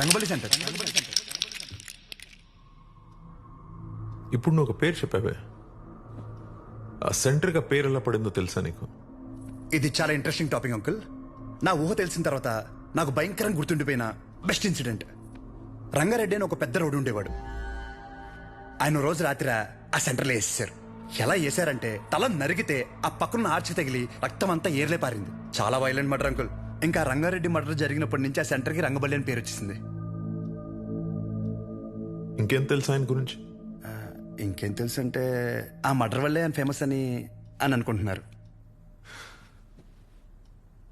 Rangabali centre. ఇప్పుడు నువ్వు ఒక పేరు చెప్పావే. ఆ సెంటర్గా పేరు ఎలా పడిందో తెలుసా నీకు? ఇది చాలా ఇంట్రెస్టింగ్ టాపిక్ అంకుల్ నా ఊహ తెలిసిన తర్వాత నాకు భయంకరంగా గుర్తుండిపోయిన బెస్ట్ ఇన్సిడెంట్ రంగారెడ్డి అని ఒక పెద్ద రోడ్డు ఉండేవాడు. ఆయన రోజు రాత్రి ఆ సెంటర్లో వేసేసారు ఎలా వేసారంటే తల నరిగితే ఆ పక్కన ఆర్చి తగిలి రక్తం అంతా ఏర్లే పారింది. చాలా వైలెంట్ మర్డర్ అంకుల్ ఇంకా రంగారెడ్డి మర్డర్ జరిగినప్పటి నుంచి ఆ సెంటర్కి రంగబల్లి అని పేరు వచ్చేసింది. ఇంకేం తెలుసా ఆయన గురించి? ఇంకేం తెలుసు అంటే ఆ మర్డర్ వల్లే ఆయన ఫేమస్ అని అని అనుకుంటున్నారు.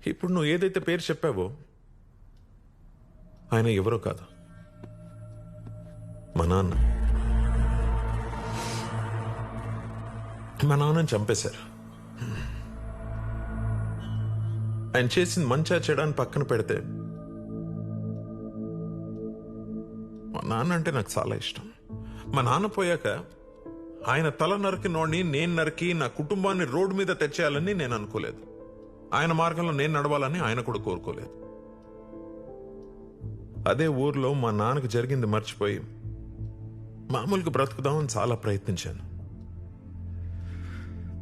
ఇప్పుడు నువ్వు ఏదైతే పేరు చెప్పావో ఆయన ఎవరో కాదు. మా నాన్న. మా నాన్నని చంపేశారు. ఆయన చేసింది మంచా చెడాన్ని పక్కన పెడితే నాన్న అంటే నాకు చాలా ఇష్టం. మా నాన్న పోయాక ఆయన తల నరికి నోడిని నేను నరికి నా కుటుంబాన్ని రోడ్డు మీద తెచ్చేయాలని నేను అనుకోలేదు. ఆయన మార్గంలో నేను నడవాలని ఆయన కూడా కోరుకోలేదు. అదే ఊర్లో మా నాన్నకు జరిగింది మర్చిపోయి మామూలుగా బ్రతుకుదామని చాలా ప్రయత్నించాను.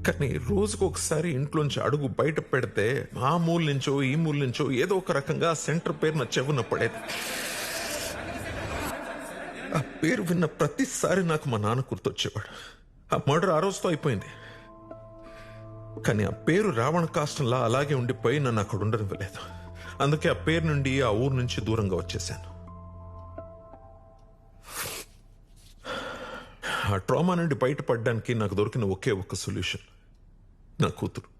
కానీ రోజుకు ఒకసారి ఇంట్లోంచి అడుగు బయట పెడితే ఆ మూల నుంచో ఈ మూల నుంచో ఏదో ఒక రకంగా సెంటర్ పేరు నా చెవున పడేది. ఆ పేరు విన్న ప్రతిసారి నాకు మా నాన్న గుర్తొచ్చేవాడు. ఆ మర్డర్ ఆ రోజుతో అయిపోయింది. కానీ ఆ పేరు రావణ కాష్టంలా అలాగే ఉండిపోయి నన్ను అక్కడ ఉండనివ్వలేదు. అందుకే ఆ పేరు నుండి ఆ ఊరు నుంచి దూరంగా వచ్చేసాను ఆ ట్రామా నుండి బయటపడడానికి నాకు దొరికిన ఒకే ఒక్క సొల్యూషన్. నా కూతురు.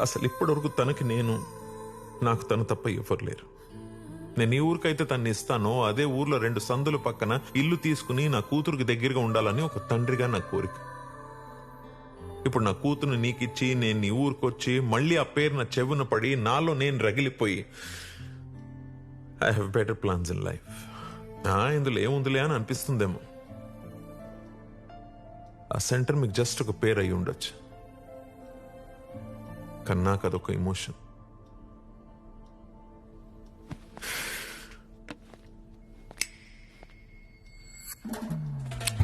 అసలు ఇప్పటివరకు తనకి నేను నాకు తను తప్ప ఎవరు లేరు. నేను ఈ ఊరికైతే తన్ని ఇస్తానో అదే ఊర్లో రెండు సందుల పక్కన ఇల్లు తీసుకుని నా కూతురుకి దగ్గరగా ఉండాలని ఒక తండ్రిగా నా కోరిక. ఇప్పుడు నా కూతురు నీకిచ్చి నేను నీ ఊరికొచ్చి మళ్ళీ ఆ పేరు నా చెవున పడి నాలో నేను రగిలిపోయి I have better plans in life ఇందులో ఏముందిలే అని అనిపిస్తుందేమో. ఆ సెంటర్ మీకు జస్ట్ ఒక పేరు అయి ఉండొచ్చు. కానీ నాకు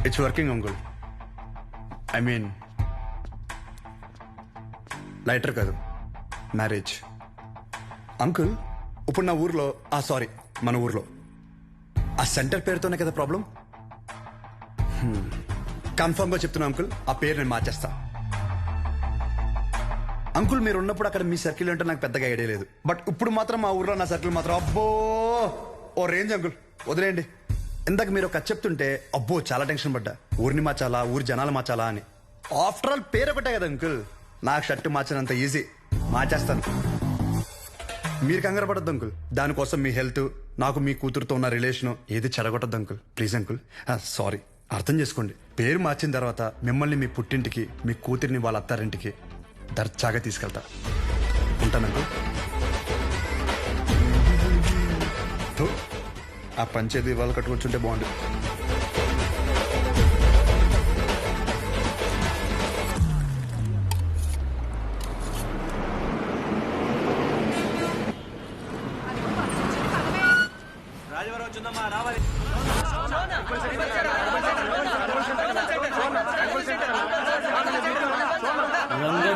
it's working uncle I mean lighter కాదు. మ్యారేజ్ అంకుల్ ఇప్పుడు నా ఊర్లో ah, ఆ సారీ మన ఊర్లో. ఆ సెంటర్ పేరుతోనే కదా ప్రాబ్లం కన్ఫర్మ్గా hmm. చెప్తున్నా అంకుల్ ఆ పేరు నేను మార్చేస్తా. అంకుల్ మీరు ఉన్నప్పుడు అక్కడ మీ సర్కిల్ అంటే నాకు పెద్దగా ఐడియా లేదు. బట్ ఇప్పుడు మాత్రం మా ఊర్లో నా సర్కిల్ మాత్రం అబ్బో! ఓ రేంజ్ అంకుల్ వదిలేయండి. ఇందాక మీరు ఒక చెప్తుంటే అబ్బో చాలా టెన్షన్ పడ్డా. ఊరిని మార్చాలా ఊరి జనాలు మార్చాలా అని. ఆఫ్టర్ ఆల్ పేరు ఒకటే కదా అంకుల్ నాకు షర్ట్ మార్చినంత ఈజీ మార్చేస్తాను. మీరు కంగారు పడద్దు అంకుల్ దానికోసం మీ హెల్త్ నాకు మీ కూతురుతో ఉన్న రిలేషన్ ఏది చెడగొట్టద్దు అంకుల్ ప్లీజ్ అంకుల్ సారీ అర్థం చేసుకోండి. పేరు మార్చిన తర్వాత మిమ్మల్ని మీ పుట్టింటికి మీ కూతురిని వాళ్ళ అత్తారింటికి దర్చాగా తీసుకెళ్తా. ఉంటాను అంకుల్ ఆ పంచేది ఇవాళ కట్టుకొచ్చుంటే బాగుండు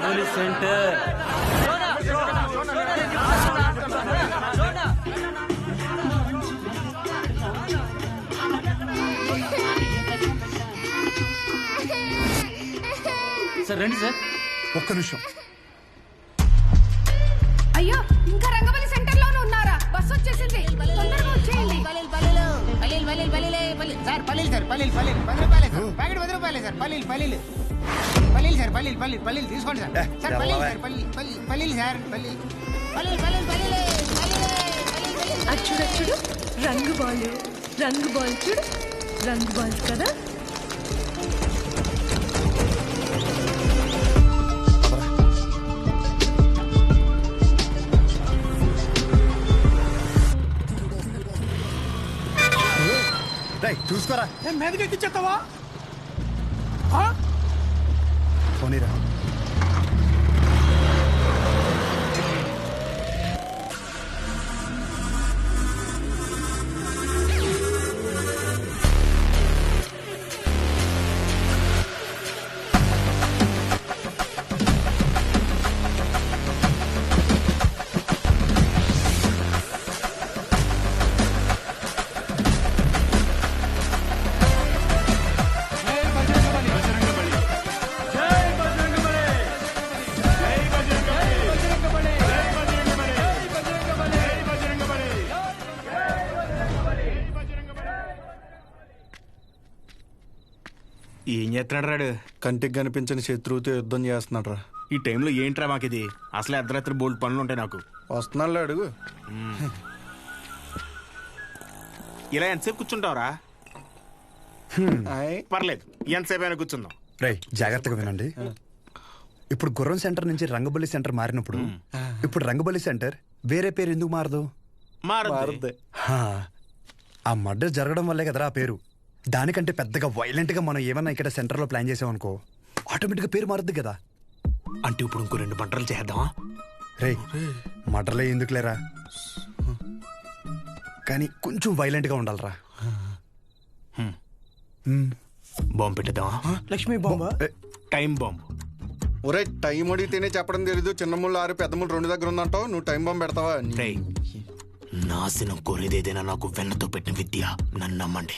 పోలీస్ సెంటర్. సార్ రండి సార్. ఒక్క నిమిషం. అయ్యో ఇంకా రంగబలి సెంటర్లోనే ఉన్నారా? బస్ వచ్చేసింది. తొందరగా వచ్చేయండి. పల్లీలు పల్లీలు. పల్లీలు పల్లీలు పల్లీలే పల్లీలు. సార్ పల్లీలు సార్ పల్లీలు పల్లీలు. పది రూపాయలే సార్. ప్యాకెట్ పది రూపాయలే సార్. పల్లీలు పల్లీలు. పల్లీలు సార్ పల్లీలు పల్లీలు పల్లీలు. తీసుకోండి సార్. సార్ పల్లీలు. సార్ పల్లీలు పల్లీలు పల్లీలు సార్ పల్లీలు. పల్లీలు పల్లీలు పల్లీలే పల్లీలే పల్లీలు పల్లీలు. అది చూడు అది చూడు రంగు బాల్ రంగు బాల్ చూడు. రంగు బాల్ కదా? రై చూసుకోరా. మీదకి ఎక్కిచ్చేస్తావా ఏం చేస్తున్నాడు రాడు కంటికి కనిపించని శత్రువుతో యుద్ధం చేస్తున్నాడు రా ఈ టైంలో ఏంట్రా మాకిది? అసలే అర్ధరాత్రి బోల్డ్ పనులు ఉంటాయి నాకు. వస్తున్నాడు అడుగు. ఇలా ఎంతసేపు కూర్చుంటావురా? ఆయ్. పర్లేదు ఎంతసేపు అయినా కూర్చుందాం. రై జాగ్రత్తగా వినండి. ఇప్పుడు గుర్రం సెంటర్ నుంచి రంగబల్లి సెంటర్ మారినప్పుడు ఇప్పుడు రంగబల్లి సెంటర్ వేరే పేరు ఎందుకు మారదు? మారద్దు. మారుద్ది. హా, ఆ మర్డర్ జరగడం వల్లే కదరా ఆ పేరు. దానికంటే పెద్దగా వైలెంట్గా మనం ఏమన్నా ఇక్కడ సెంటర్లో ప్లాన్ చేసామనుకో ఆటోమేటిక్గా పేరు మారుద్ది కదా. అంటే ఇప్పుడు ఇంకో రెండు పంటలు చేద్దామా? రే మర్డర్లే ఎందుకు లేరా కానీ కొంచెం వైలెంట్గా ఉండాలిరా బాంబు పెట్టేద్దామా? లక్ష్మీ ఏ, టైం బాంబు. ఒరే టైం అడిగితేనే చెప్పడం తెలీదు. చిన్న ముళ్ళు ఆరు పెద్ద ముళ్ళు రెండు దగ్గర ఉందంటావు. నువ్వు టైం బాంబు పెడతావా? రేయ్ నాశనం కోరేదేదైనా నాకు వెన్నతో పెట్టిన విద్య. నన్ను నమ్మండి.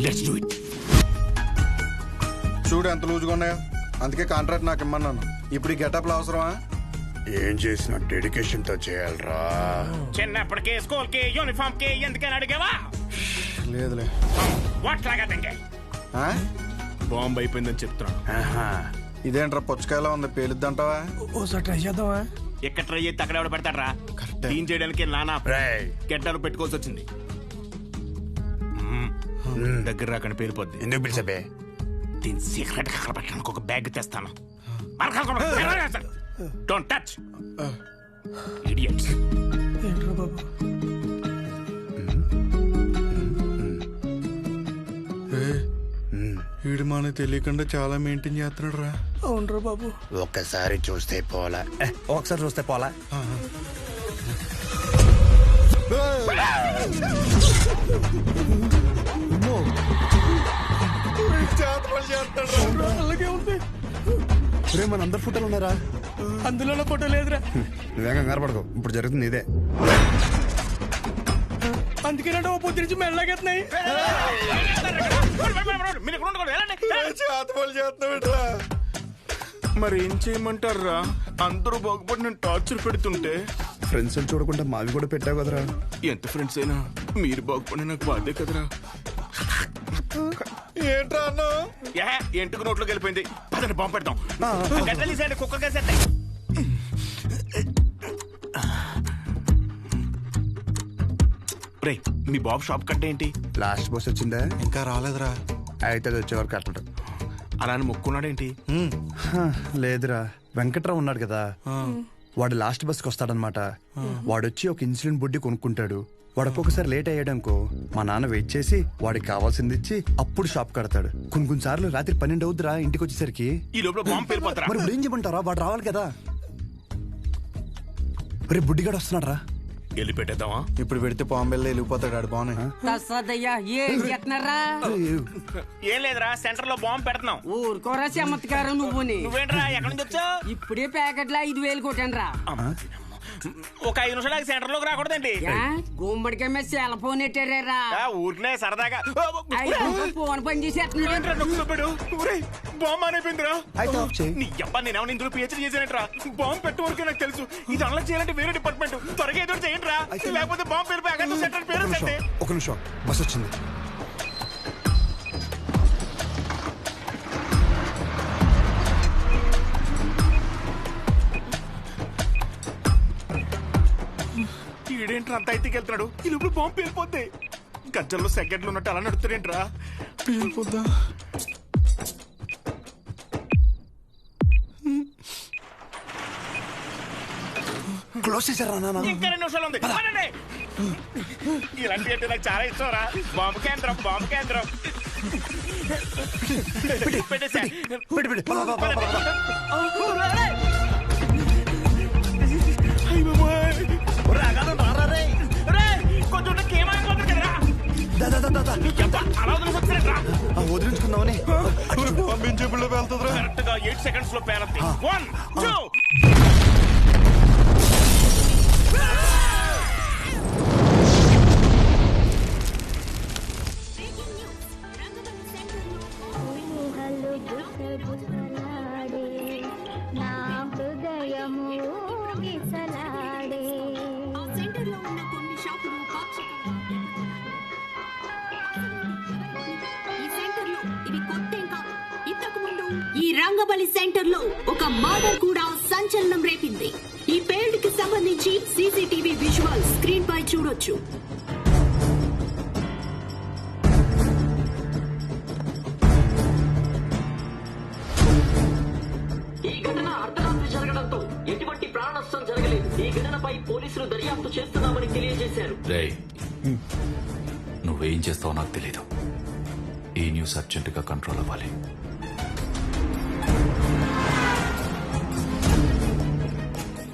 లెట్స్ డూ ఇట్ చూడు ఎంత లూజుగా ఉన్నాయో. అందుకే కాంట్రాక్ట్ నాకు ఇమ్మన్నాను. ఇప్పుడు ఈ గెటప్లు అవసరమా? ఏం చేసిన డెడికేషన్తో చేయాలరా. చిన్నప్పటికే స్కూల్కి యూనిఫామ్కి ఎందుకని అడిగావా? లేదులే. వాట్ లాగా తింగే. ఆ? బాంబు అయిపోయిందని చెప్తున్నాను ఇదేంట్రా పుచ్చకాయలా ఉంది? పేలుద్దంటావా? ఓసారి ట్రై చేద్దామా? ఎక్కడ ట్రై చేస్తే అక్కడ ఎవడ పెడతాడ్రా? క్లీన్ చేయడానికి నానా గెడ్డలు పెట్టుకోవాల్సి వచ్చింది. దగ్గర రాకని పేలిపోద్ది ఎందుకు పిలిచబే దీని సీక్రెట్ అక్కడ పెట్టడానికి ఒక బ్యాగ్ తెస్తాను. డోంట్ టచ్ ఇడియట్స్ ఏంట్రా బాబు? వీడు మనకు తెలియకుండా చాలా మెయింటైన్ చేస్తున్నాడు రా అవునరా బాబు. ఒక్కసారి చూస్తే పోలా. ఒకసారి చూస్తే పోలా. అలాగే ఉంది రే మన అందరు ఫోటోలు ఉన్నారా అందులో ఫోటో లేదురా. నువ్వేం కంగారు పడకు ఇప్పుడు జరుగుతుంది ఇదే. అందుకేనంటే ఓ పొద్దు నుంచి మెల్లగెత్తున్నాయి. మరి ఏం చేయమంటారా? అందరూ బాగుపడి నేను టార్చర్ పెడుతుంటే. ఫ్రెండ్స్ చూడకుండా మావి కూడా పెట్టావు కదరా. ఎంత ఫ్రెండ్స్ అయినా మీరు బాగుపడి నాకు బాధే కదరా. ఏంట్రా అన్నా? ఏ ఎంటుకు నోట్లోకి వెళ్ళిపోయింది పదండి బాంబు పెడతాం గడ్డలు కుక్క కేసేస్తాయి. రే మీ బాబు షాప్ కట్ట ఏంటి? లాస్ట్ బస్ వచ్చిందా? ఇంకా రాలేదురా. అయితే అది వచ్చే వరకు అట్లడు అలా అని మొక్కున్నాడేంటి? లేదురా. వెంకట్రావు ఉన్నాడు కదా. వాడు లాస్ట్ బస్కి వస్తాడనమాట వాడు వచ్చి ఒక ఇన్సులిన్ బుడ్డి కొనుక్కుంటాడు. వాడు ఒక్కొక్కసారి లేట్ అయ్యాడనుకో మా నాన్న వెయిట్ చేసి వాడికి కావాల్సింది ఇచ్చి అప్పుడు షాప్ కడతాడు. కొన్ని కొన్ని సార్లు రాత్రి పన్నెండు అవుద్దిరా ఇంటికి వచ్చేసరికి ఈ లోపల బాంబు మరి ఇప్పుడు ఏం చెప్పంటారా వాడు రావాలి కదా. రేపు బుడ్డిగాడు వస్తున్నాడు రా వెళ్ళి పెట్టేద్దామా? ఇప్పుడు పెడితే పాంబెల్లో వెళ్ళిపోతాడు ఆడు బాగున్నాయి తస్సదయ్యా ఏం చేస్తున్నారా? ఏం లేదురా సెంటర్లో బాంబు పెడుతున్నాం. ఊరుకోరా చమత్కారం నువ్వుని. నువ్వేంట్రా ఎక్కడి నుంచి వచ్చావు? ఇప్పుడే ప్యాకెట్లో ఐదు వేలు కొట్టాను రా ఒక ఐదు నిమిషాలు సెంటర్లోకి రాకూడదండి గుమ్మడికాయ మీద సెల్ ఫోన్ ఎట్టారా ఆ, ఊరికనే సరదాగా. ఫోన్ పని చేసేస్తున్నాడు. బాంబు చేయి. నీ అబ్బా నేనేమో ఇందులో పిహెచ్డీ చేశానంట్రా? బాంబు పెట్టే వరకు నాకు తెలుసు. ఇది అలా చేయాలంటే వేరే డిపార్ట్మెంట్. త్వరగా ఏదో చేయండి రా లేకపోతే బాంబు పేరు సెంటర్ పేరు ఒక నిమిషం. బస్ వచ్చింది. ఈడేంట్రా అంత అయితే వెళ్తున్నాడు లోపల బాంబు పేలిపోద్ది. గజ్జల్లో సెకండ్లు ఉన్నట్టు అలా నడుస్తాడేంట్రా క్లోజ్ చేశారా నాన్న? ఇంకా రెండు నిమిషాలు ఉంది. పదండి. ఇలాంటి అంటే నాకు చాలా ఇష్టం రా. బాంబు కేంద్రం బాంబు కేంద్రం. పెట్టేసా. పెట్టి పెట్టి పద, పద, పద, పద, పద. కొంచెం వదిలించుకుందామని. పంపించేపుల్లో వెళ్తుందిరా కరెక్ట్గా ఎయిట్ సెకండ్స్లో పేరద్ది వన్ టూ రంగబలి సెంటర్లో ఒక మర్డర్ కూడా సంచలనం రేపింది. ఈ పేల్డ్కి సంబంధించి సీసీటీవీ విజువల్ స్క్రీన్ పై చూడొచ్చు. ఈ ఘటన అర్ధరాత్రి జరగడంతో ఎటువంటి ప్రాణ నష్టం జరగలేదు. ఈ ఘటనపై పోలీసులు దర్యాప్తు చేస్తున్నామని తెలియజేశారు. రేయ్ నువ్వేం చేస్తావో నాకు తెలీదు. ఈ న్యూస్ అర్జెంటుగా కంట్రోల్ అవ్వాలి.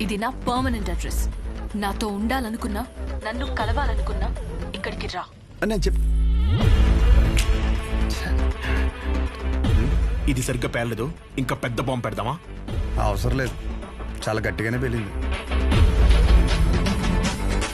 ఇది నా పర్మనెంట్ అడ్రస్ నాతో ఉండాలనుకున్నా నన్ను కలవాలనుకున్నా ఇక్కడికి రా. అని నేను చెప్. ఇది సరిగ్గా పేర్లేదు ఇంకా పెద్ద బాంబు పెడదామా? అవసరం లేదు. చాలా గట్టిగానే పెళ్ళింది